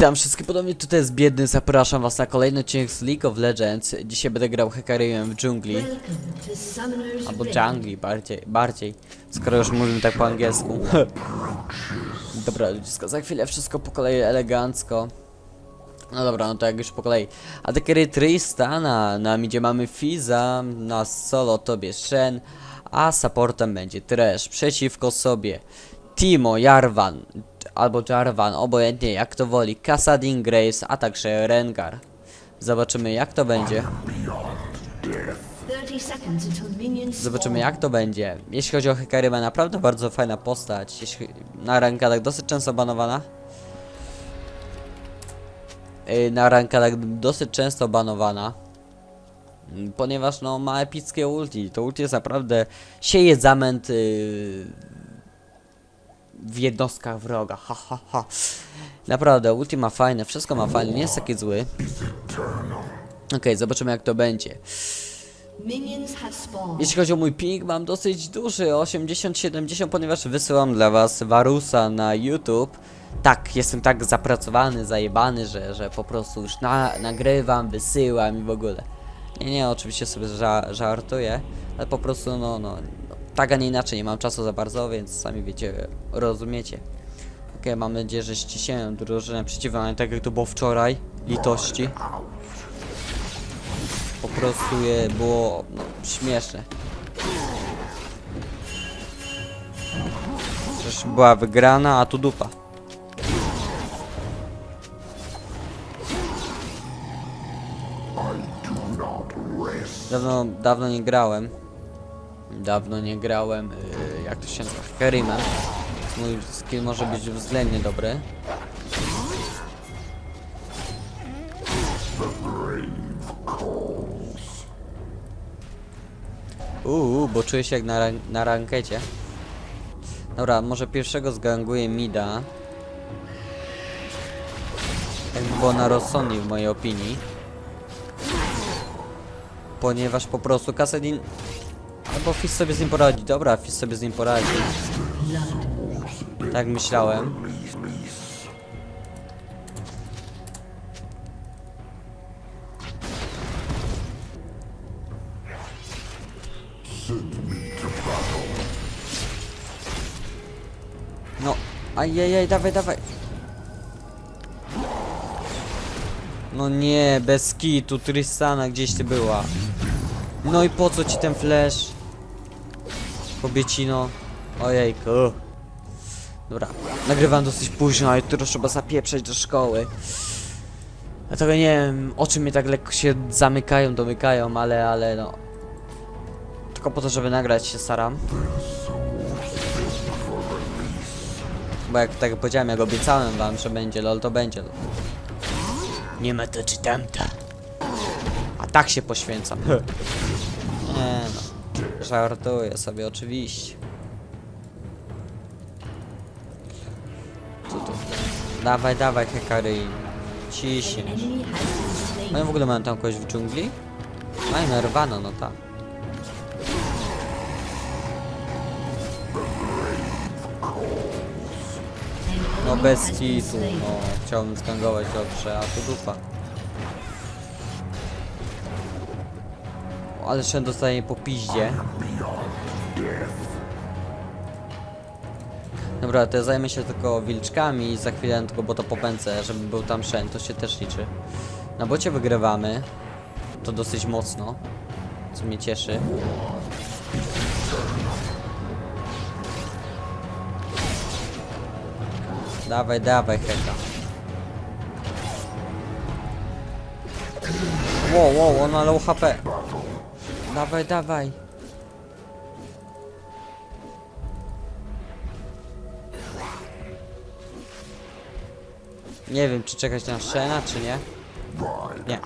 Witam wszystkich podobnie, tutaj jest Biedny, zapraszam was na kolejny odcinek z League of Legends. Dzisiaj będę grał Hekaryjem w dżungli, albo dżungli bardziej, bardziej, skoro już mówimy tak po angielsku. dobra ludziska, za chwilę wszystko po kolei elegancko. No dobra, no to jak już po kolei. A Hekery Trista, na, na midzie mamy Fiza, na solo tobie Shen, a supportem będzie Trash przeciwko sobie. Timo, Jarvan, albo Jarvan, obojętnie jak to woli, Kassadin Graves, a także Rengar. Zobaczymy jak to będzie. Zobaczymy jak to będzie. Jeśli chodzi o Hekary, ma naprawdę bardzo fajna postać. Jeśli na rankadach dosyć często banowana. Yy, Na rankadach dosyć często banowana. Ponieważ no ma epickie ulti. To ulti jest naprawdę sieje zamęt yy, w jednostkach wroga. Ha ha ha. Naprawdę, ulti ma fajne, wszystko ma fajne, nie jest taki zły. Okej, zobaczymy jak to będzie. Jeśli chodzi o mój ping, mam dosyć duży, 80-70, ponieważ wysyłam dla was Warusa na YouTube. Tak, jestem tak zapracowany, zajebany, że, że po prostu już na, nagrywam, wysyłam i w ogóle. Nie, nie, oczywiście sobie ża żartuję, ale po prostu no, no, tak a nie inaczej, nie mam czasu za bardzo, więc sami wiecie, rozumiecie. Okej, mam nadzieję, że ściśniłem drużynę przeciwną, ale tak jak to było wczoraj, litości. Po prostu je było no, śmieszne. Przecież była wygrana, a tu dupa. Dawno, dawno nie grałem. Dawno nie grałem, yy, jak to się nazywa, Kerima. Mój skill może być względnie dobry. Uuu, bo czuję się jak na, na rankecie. Dobra, może pierwszego zganguję Mida. By było na rozsądnie w mojej opinii. Ponieważ po prostu Kasedin... Albo Fizz sobie z nim poradzi. Dobra, Fizz sobie z nim poradzi. Tak myślałem. No, ajajaj, dawaj, dawaj. No nie, bez kitu, Tristana gdzieś ty była. No i po co ci ten flash? Kobiecino. Ojejku. Dobra, nagrywam dosyć późno, a jutro trzeba zapieprzeć do szkoły. Dlatego nie wiem, oczy mnie tak lekko się zamykają, domykają, ale, ale no. Tylko po to, żeby nagrać się staram. Bo jak tak powiedziałem, jak obiecałem wam, że będzie lol, to będzie lol. Nie ma to czy tamta. A tak się poświęcam. Nie no. Żartuję sobie oczywiście. Co tu? Dawaj, dawaj, Hekary. Ciśnie. No i w ogóle mam tam kogoś w dżungli? A i Nerwana, no tak. No bez kitu, no. Chciałbym skangować dobrze, a tu dupa. Ale Shen dostaje po piździe. Dobra, to ja zajmę się tylko wilczkami i za chwilę tylko bo to popędzę, żeby był tam Shen, to się też liczy. Na bocie wygrywamy. To dosyć mocno. Co mnie cieszy. Dawaj, dawaj, heka. Wow, wow, on ma low HP. Dawaj, dawaj. Nie wiem, czy czekać na Shena, czy nie. Nie.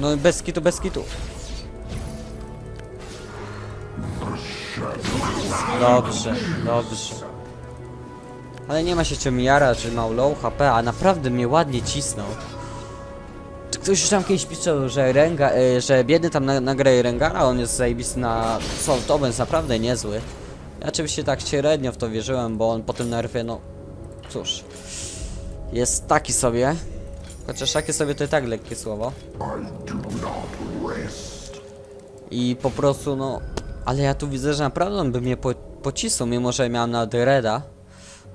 No bez kitu, bez kitu. Dobrze, dobrze. Ale nie ma się czym jara, że ma low HP, a naprawdę mnie ładnie cisnął. Czy Ktoś już tam kiedyś pisał, że, Renga, y, że biedny tam na, nagraje Rengara, on jest zajebisty na on jest naprawdę niezły. Ja oczywiście tak średnio w to wierzyłem, bo on po tym nerwie, no cóż, jest taki sobie. Chociaż takie sobie to i tak lekkie słowo. I po prostu, no, ale ja tu widzę, że naprawdę on by mnie po, pocisnął, mimo że miałem na Reda.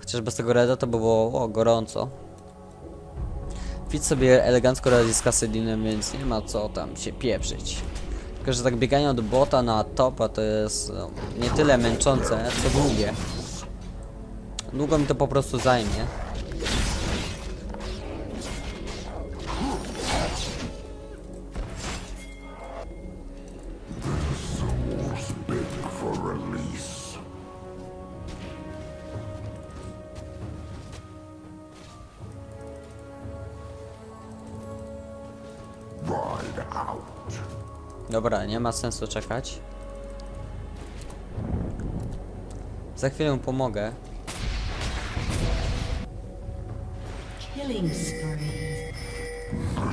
Chociaż bez tego Reda to by było o, gorąco. Fit sobie elegancko radzi z Kasydinem, więc nie ma co tam się pieprzyć. Tylko, że tak bieganie od bota na topa to jest no, nie tyle męczące, co długie. Długo mi to po prostu zajmie. Dobra, nie ma sensu czekać. Za chwilę pomogę. Killing spree.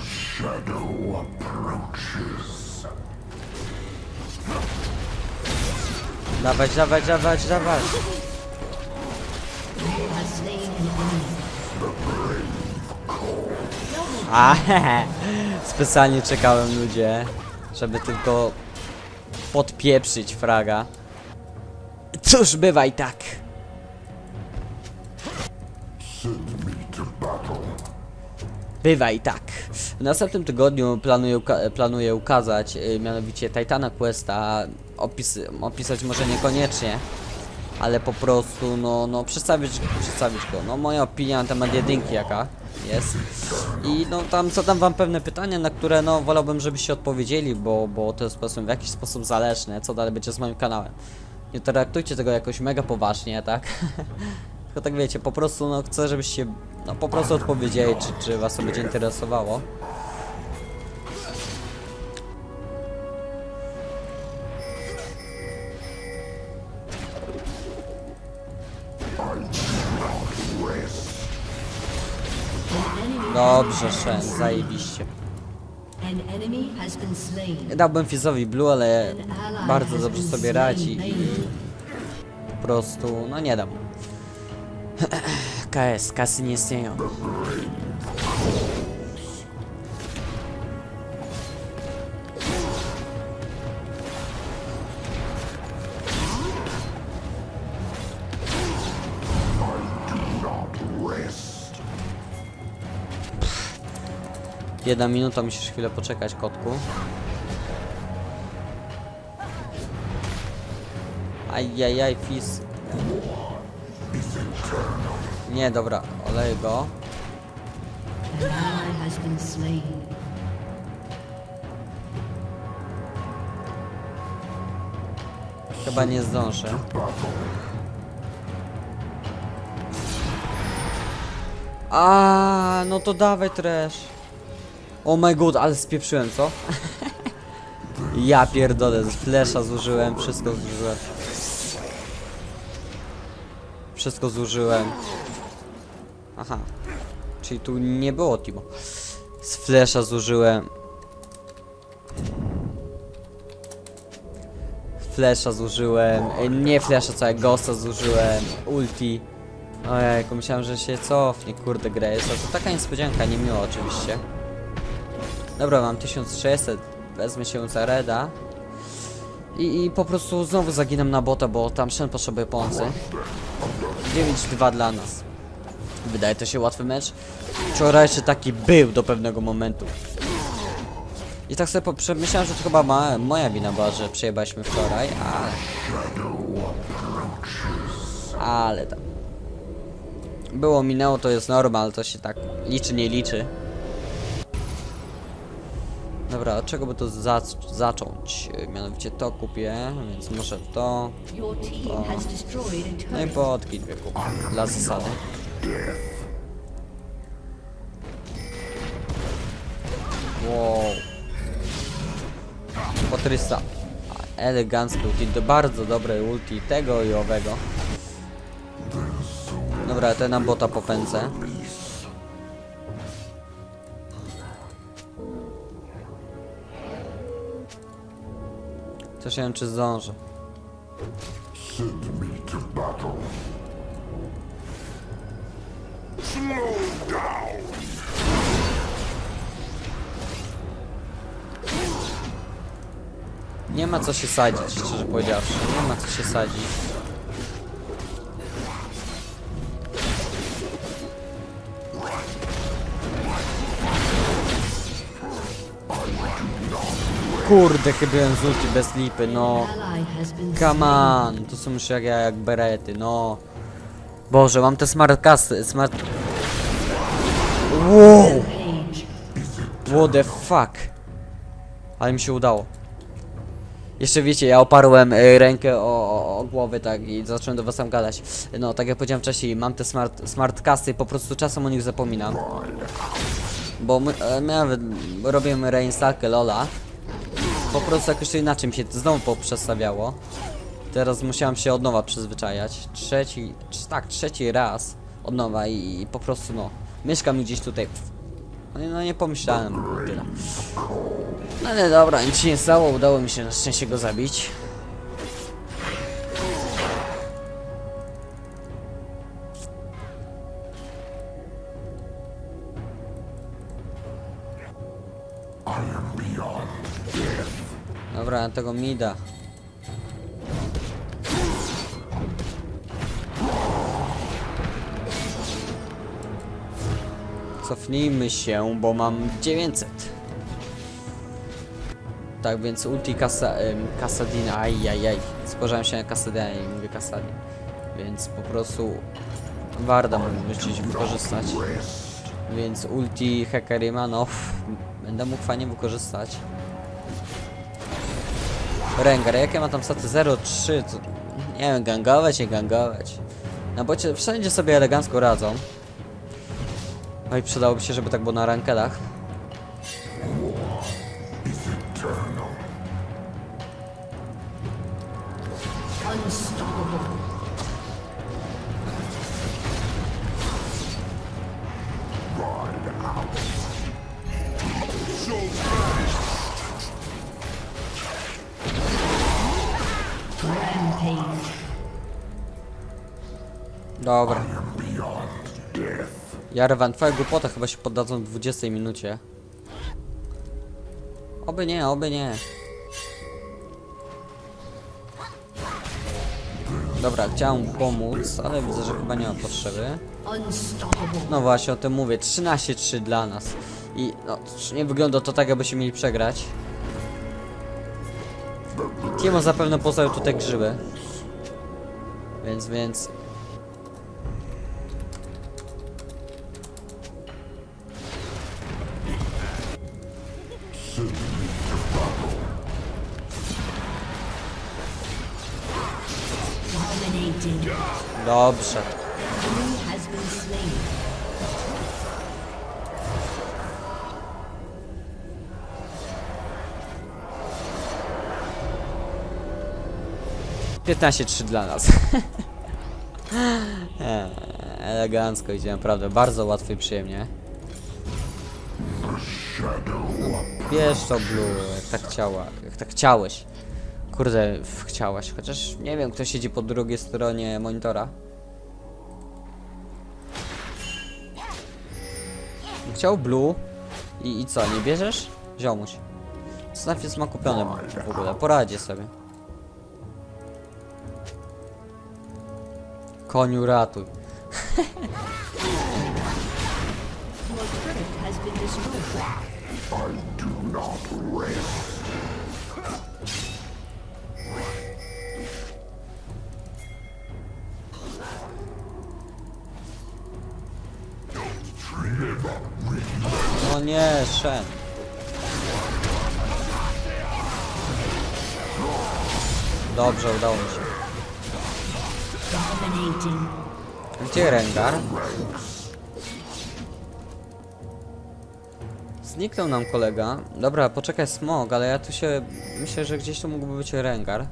Shadow approaches. Dawać, dawać, dawać, dawać. A. Specjalnie czekałem ludzie, żeby tylko podpieprzyć fraga. Cóż, bywa i tak. Bywa i tak. W następnym tygodniu planuję, uka- planuję ukazać y, mianowicie Titana Questa. Opisy, opisać może niekoniecznie, ale po prostu no, no przedstawić, przedstawić go. No moja opinia na temat jedynki jaka jest. I no tam zadam wam pewne pytania, na które no wolałbym żebyście odpowiedzieli, bo, bo to jest po prostu w jakiś sposób zależne, co dalej będzie z moim kanałem. Nie traktujcie tego jakoś mega poważnie, tak? Tylko tak wiecie, po prostu no chcę, żebyście no po prostu odpowiedzieli, czy, czy was to będzie interesowało. Dobrze, Shen, zajebiście. Slain. Dałbym Fizowi Blue, ale bardzo dobrze sobie radzi i po prostu, no nie dam. KS, kasy nie istnieją. Jedna minuta, musisz chwilę poczekać, kotku. Ajajaj, Fizz. Nie, dobra, olej go. Chyba nie zdążę. A, no to dawaj trash. Oh my god, ale spieprzyłem, co? ja pierdolę, flesza zużyłem, wszystko zużyłem. Wszystko zużyłem. Aha. Czyli tu nie było Timo. Z flesza zużyłem. Flesza zużyłem, e, nie flesza całego ghosta zużyłem, ulti. Ojejku, myślałem, że się cofnie, kurde gra jest, to taka niespodzianka, niemiła oczywiście. Dobra, mam 1600, wezmę się za Reda. I, I po prostu znowu zaginam na bota, bo tam Shen potrzebuje pomocy. 9-2 dla nas. Wydaje to się łatwy mecz. Wczorajszy taki był do pewnego momentu. I tak sobie przemyślałem, że to chyba ma, moja wina była, że przejebaliśmy wczoraj, ale... Ale tam... Było, minęło, to jest normal, to się tak liczy, nie liczy. Dobra, od czego by to za zacząć? Mianowicie to kupię, więc może to... A No i potki dwie kupię, dla zasady. Wow. Po 300. Eleganckie ulti, to bardzo dobre ulti tego i owego. Dobra, te na bota popędzę. Też nie wiem, czy zdążę. Send me to battle. Slow down! Nie ma co się sadzić, szczerze powiedziawszy. Nie ma co się sadzić. Kurde, chybiłem z ulti bez lipy, no. Come on, to są już jak ja, jak berety, no. Boże, mam te smart casy, smart... Wow! What the fuck? Ale mi się udało. Jeszcze wiecie, ja oparłem y, rękę o, o, o głowę tak i zacząłem do was tam gadać. No, tak jak powiedziałem wcześniej, mam te smart, smart casy, po prostu czasem o nich zapominam. Bo my, e, my nawet robimy reinstalkę Lola. Po prostu jakoś to inaczej mi się znowu poprzestawiało. Teraz musiałem się od nowa przyzwyczajać. Trzeci, trz- tak, trzeci raz od nowa i, i po prostu no, mieszkam gdzieś tutaj. No, no nie pomyślałem, tyle. No ale dobra, nic się nie stało, udało mi się na szczęście go zabić. Dobra, tego mida. Cofnijmy się, bo mam 900. Tak więc ulti kasa, ym, Kasadina, ajajaj. Spojrzałem się na Kasadina i mówię Kasadin. Więc po prostu Warda mógłbym gdzieś wykorzystać. Więc ulti Hekarima, no będę mógł fajnie wykorzystać. Rengar, jakie ma tam staty 0,3, to nie wiem, gangować, nie gangować. Na bocie wszędzie sobie elegancko radzą. No i przydałoby się, żeby tak było na rankedach. Dobra. Jarvan, twoja głupota chyba się poddadzą w 20 minucie. Oby nie, oby nie. Dobra, chciałem pomóc, ale widzę, że chyba nie ma potrzeby. No właśnie, o tym mówię. 13-3 dla nas. I no, nie wygląda to tak, jakbyśmy mieli przegrać. Timo zapewne postawił tutaj grzyby. Więc, więc... Dobrze. Piętnaście trzy dla nas. Eee, Elegancko idzie, naprawdę. Bardzo łatwo i przyjemnie. Bierz to blue, jak tak chciała, jak tak chciałeś. Kurde, w- chciałaś, chociaż nie wiem, kto siedzi po drugiej stronie monitora. Chciał blue i, i co, nie bierzesz? Ziomuś. Snaf jest ma kupiony w ogóle, poradzie sobie. Koniu ratuj. Your turret has been destroyed. I do not rest. Nie, Shen. Dobrze, udało mi się. Gdzie Rengar? Zniknął nam kolega. Dobra, poczekaj smog, ale ja tu się... Myślę, że gdzieś tu mógłby być Rengar.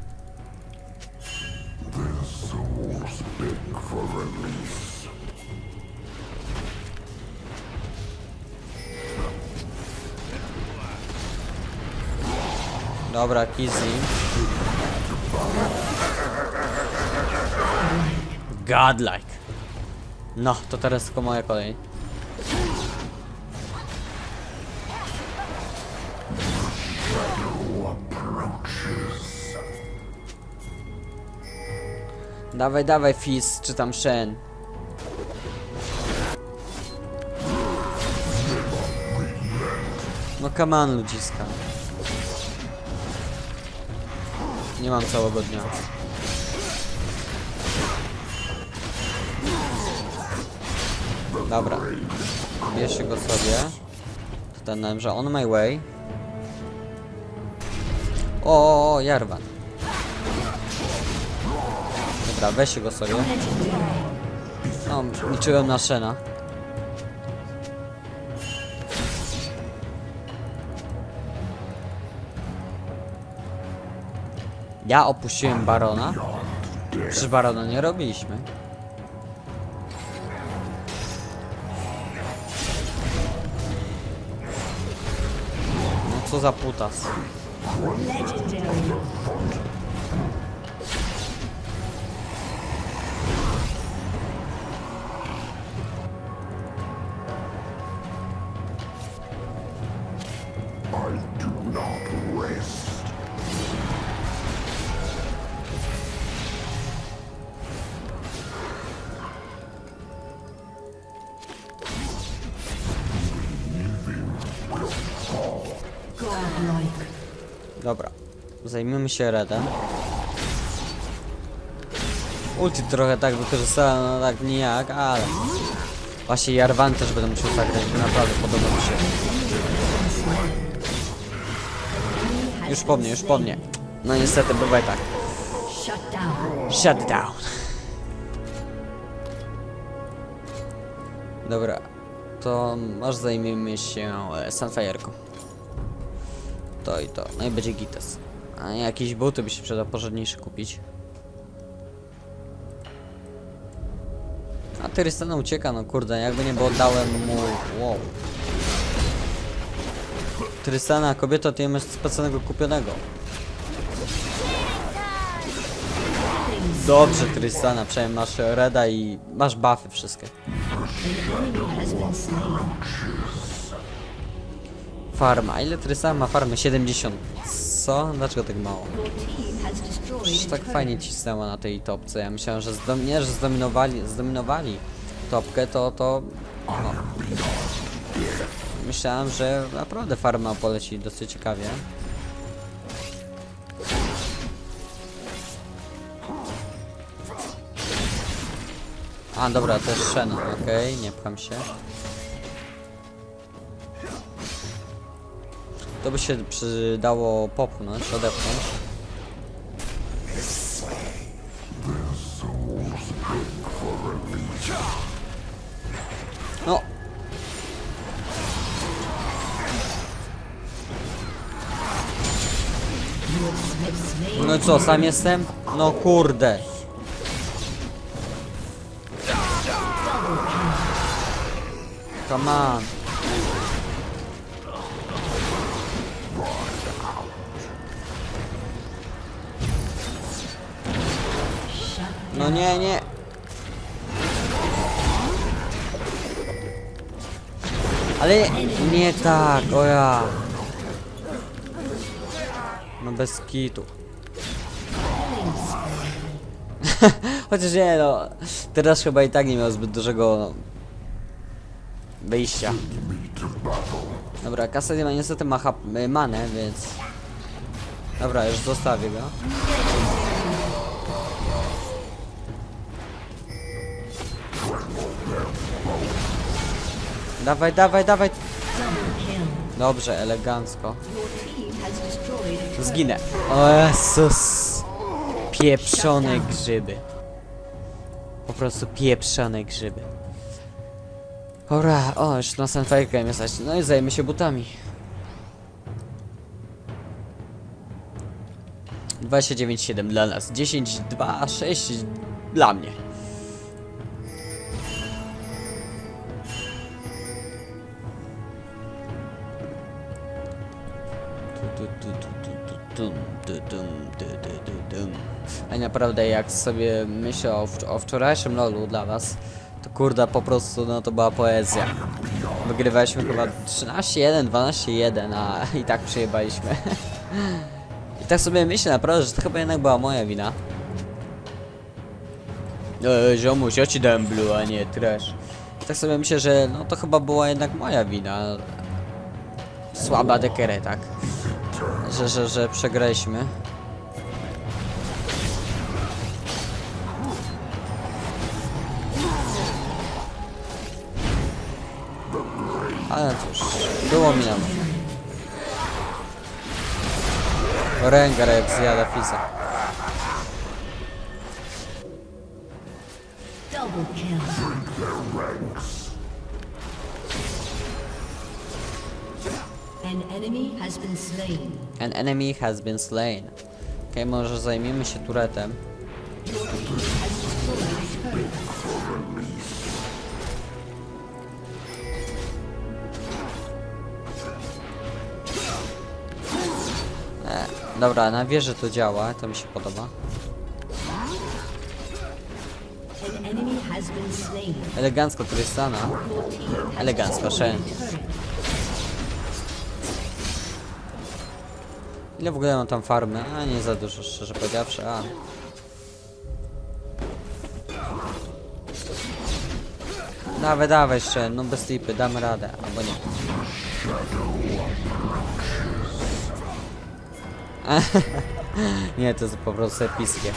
Dobra, Kizzy. Godlike. No, to teraz tylko moja kolej. Dawaj, dawaj, Fizz, czy tam Shen. No come on, ludziska. Nie mam całego dnia. Dobra. Bierzcie go sobie. Ten że on my way. O, o, Jarvan. Dobra, weźcie go sobie. No, liczyłem na Shena. Ja opuściłem Barona. Przecież Barona nie robiliśmy. No co za putas. Zajmiemy się Redem. Ulti trochę tak wykorzystałem, no tak nijak, ale... Właśnie Jarvan też będę musiał zagrać, bo naprawdę podoba mi się. Już po mnie, już po mnie. No niestety, bywaj tak. Shut down. Dobra, to aż zajmiemy się e, Sunfire'ką. To i to, no i będzie Gites. A jakieś buty by się przydał porządniejsze kupić. A Tyristana ucieka, no kurde, jakby nie było dałem mu... Wow. Trystana, kobieto, ty masz specjalnego kupionego. Dobrze, Tristana, przynajmniej masz Reda i masz buffy wszystkie. Farma, ile Tristana ma farmy? 70. Co? Dlaczego tak mało? Przecież tak fajnie cisnęła na tej topce. Ja myślałem, że zdom nie, że zdominowali, zdominowali topkę, to to. No. Myślałem, że naprawdę farma poleci dosyć ciekawie. A dobra, to jest Shen, okej, nie pcham się. To by się przydało popchnąć, odepchnąć. No. No i co, sam jestem? No kurde. Come on. No nie, nie. Ale nie tak, o ja. No bez kitu. Chociaż nie no, teraz chyba i tak nie miał zbyt dużego no, wyjścia. Dobra, Kasadia ma niestety ma y, manę, więc... Dobra, już zostawię go. Dawaj, dawaj, dawaj. Dobrze, elegancko. Zginę. O Jezus. Pieprzone grzyby. Po prostu pieprzone grzyby. Dobra, o, już na Sunfire jesteś. No i zajmę się butami. 29,7 dla nas. 10, 2, 6 dla mnie. Naprawdę jak sobie myślę o, o wczorajszym lolu dla was, to kurde po prostu no to była poezja. Wygrywaliśmy chyba 13-1, 12-1, a i tak przyjebaliśmy. I tak sobie myślę naprawdę, że to chyba jednak była moja wina. Eee, ziomuś, ja ci dałem blue, a nie trash. I tak sobie myślę, że no to chyba była jednak moja wina. Słaba dekerę, tak? Że, że, że przegraliśmy. Ale cóż, było mi nam. Rengar jak zjada Fiza. An enemy has been slain. An enemy has been slain. Okej, może zajmiemy się turetem. Dobra, na wieży to działa, to mi się podoba. Elegancko Tristana. Elegancko, turret. Ile w ogóle mam tam farmy? A nie za dużo, szczerze powiedziawszy. A. Dawaj, dawaj jeszcze, no bez lipy, damy radę, albo nie. nie, to jest po prostu epickie.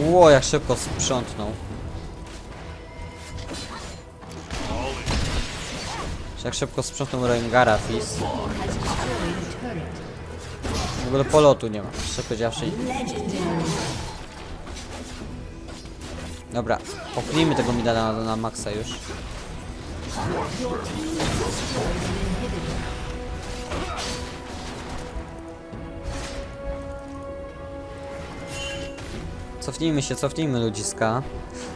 Ło, jak szybko sprzątnął. Jak szybko sprzątnął Rengara Fizz. W ogóle polotu nie ma, szczerze powiedziawszy. Dobra, popchnijmy tego mida na, na maksa już. Cofnijmy się, cofnijmy ludziska.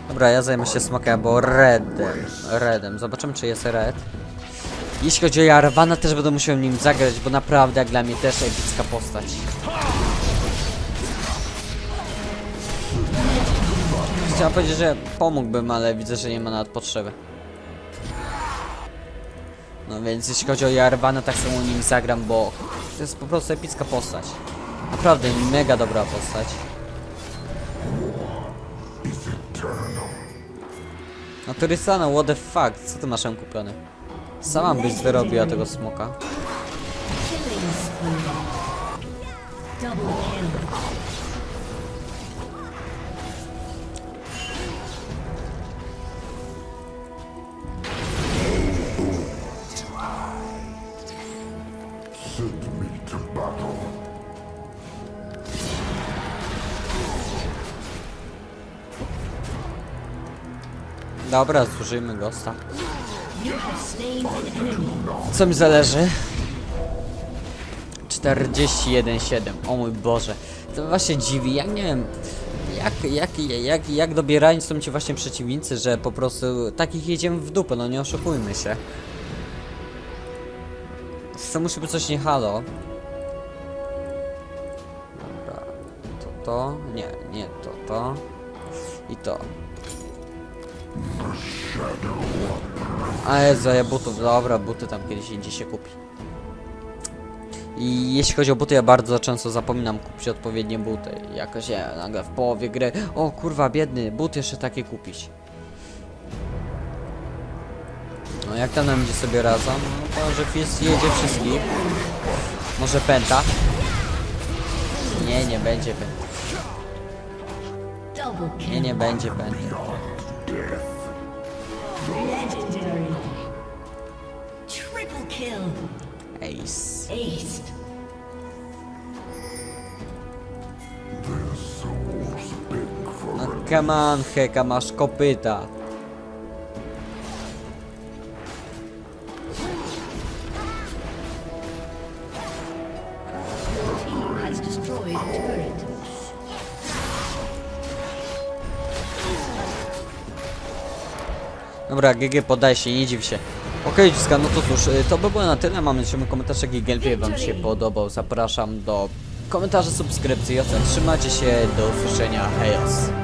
Dobra, ja zajmę się smokiem, bo redem. Redem. Zobaczymy, czy jest red. Jeśli chodzi o Jarvana, też będę musiał nim zagrać, bo naprawdę jak dla mnie też epicka postać. Chciałem powiedzieć, że pomógłbym, ale widzę, że nie ma nawet potrzeby. No więc jeśli chodzi o Jarvana, tak samo nim zagram, bo to jest po prostu epicka postać. Naprawdę mega dobra postać. No to Rysana, what the fuck, co ty masz kupione? Sama byś wyrobiła tego smoka. Dobra, zużyjmy gosta. Co mi zależy? 41,7. O mój Boże. To właśnie dziwi, jak nie wiem. Jak, jak, jak, jak dobierani są ci właśnie przeciwnicy, że po prostu takich jedziemy w dupę, no nie oszukujmy się. To musi być coś nie halo. Dobra. To to? Nie, nie to, to. I to. A Jezu, ja butów, dobra, buty tam kiedyś indziej się kupi. I jeśli chodzi o buty, ja bardzo często zapominam kupić odpowiednie buty. Jakoś ja nagle w połowie gry, o kurwa biedny, but jeszcze takie kupić. No jak tam nam będzie sobie razem, no to że Fizz jedzie wszystkich. Może pęta? Nie, nie będzie pęta. Nie, nie będzie pęta. Legendary. Triple kill. Ace. For No come on, heka, masz kopyta. Dobra, GG, podaj się, nie dziw się. Okej, dziecka, no to cóż, y, to by było na tyle. Mamy jeszcze komentarz, jaki gameplay wam się podobał. Zapraszam do komentarzy, subskrypcji, ocen. Trzymajcie się, do usłyszenia, hejos.